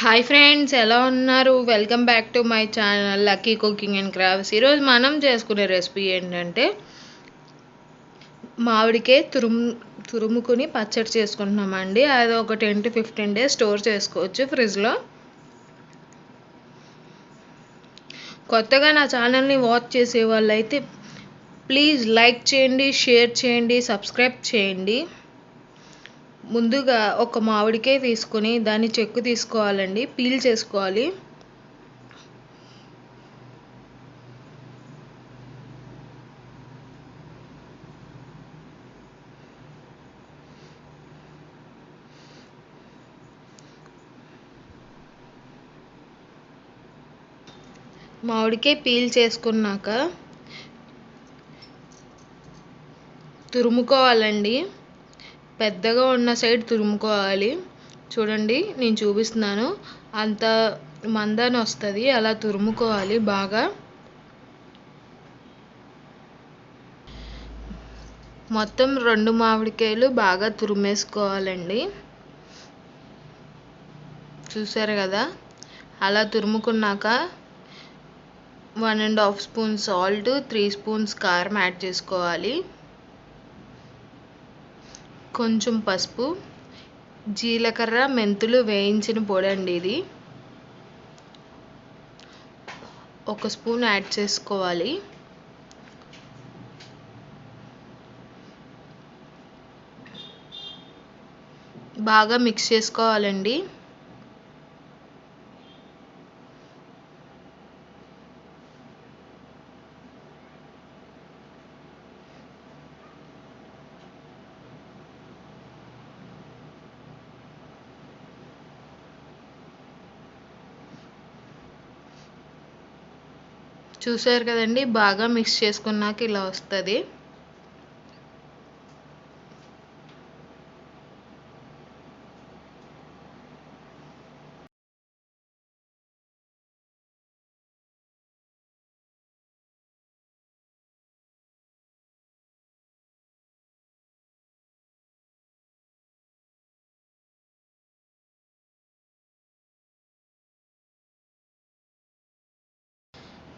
Hi friends ఎలా ఉన్నారు? Welcome back to my channel lucky cooking and crafts ఈరోజు మనం చేసుకునే రెసిపీ ఏంటంటే మామిడికే తురుము తురుముకుని పచ్చడి చేసుకుంటున్నామండి. అది ఒక ten to fifteen days store చేసుకోవచ్చు ఫ్రిడ్జ్లో కొత్తగా నా ఛానల్ని వాచ్ చేసే వాళ్ళైతే ప్లీజ్ లైక్ చేయండి షేర్ చేయండి సబ్స్క్రైబ్ చేయండి. ముందుగా ఒక మామిడికాయ తీసుకొని దాన్ని చెక్కు తీసుకోవాలండి పీల్ చేసుకోవాలి. మామిడికాయ పీల్ చేసుకున్నాక తురుముకోవాలండి. పెద్దగా ఉన్న సైడ్ తురుముకోవాలి. చూడండి నేను చూపిస్తున్నాను. అంత మందాన వస్తుంది అలా తురుముకోవాలి బాగా. మొత్తం రెండు మామిడికాయలు బాగా తురిమేసుకోవాలండి. చూసారు కదా? అలా తురుముకున్నాక one and half spoon salt three spoons కారం యాడ్ చేసుకోవాలి. కొంచెం పసుపు జీలకర్ర మెంతులు వేయించిన పొడి అండి ఇది. ఒక స్పూన్ యాడ్ చేసుకోవాలి. బాగా మిక్స్ చేసుకోవాలండి. చూసారు కదండి బాగా మిక్స్ చేసుకున్నాక ఇలా వస్తుంది.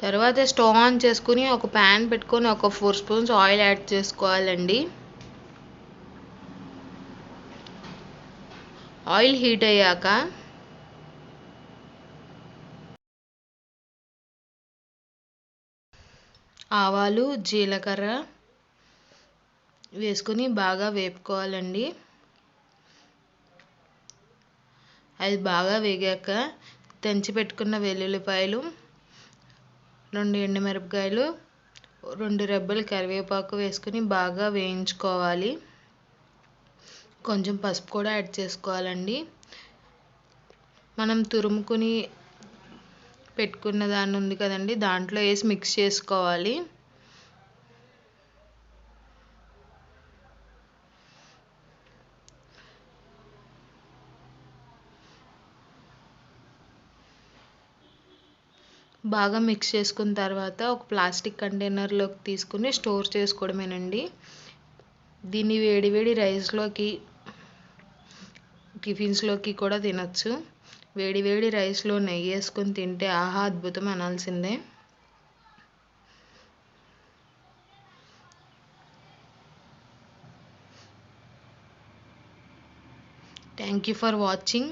తర్వాత స్టవ్ ఆన్ చేసుకుని ఒక ప్యాన్ పెట్టుకొని ఒక ఫోర్ స్పూన్స్ ఆయిల్ యాడ్ చేసుకోవాలండి. ఆయిల్ హీట్ అయ్యాక ఆవాలు జీలకర్ర వేసుకొని బాగా వేపుకోవాలండి. అది బాగా వేగాక తెంచి పెట్టుకున్న వెల్లుల్లిపాయలు రెండు ఎండుమిరపకాయలు రెండు రెబ్బలు కరివేపాకు వేసుకుని బాగా వేయించుకోవాలి. కొంచెం పసుపు కూడా యాడ్ చేసుకోవాలండి. మనం తురుముకుని పెట్టుకున్న దాన్ని ఉంది కదండి దాంట్లో వేసి మిక్స్ చేసుకోవాలి. బాగా మిక్స్ చేసుకున్న తర్వాత ఒక ప్లాస్టిక్ కంటైనర్లోకి తీసుకుని స్టోర్ చేసుకోవడమేనండి. దీన్ని వేడి వేడి రైస్లోకి టిఫిన్స్లోకి కూడా తినచ్చు. వేడి వేడి రైస్లో నెయ్యి వేసుకొని తింటే ఆహా అద్భుతం అనాల్సిందే. Thank you for watching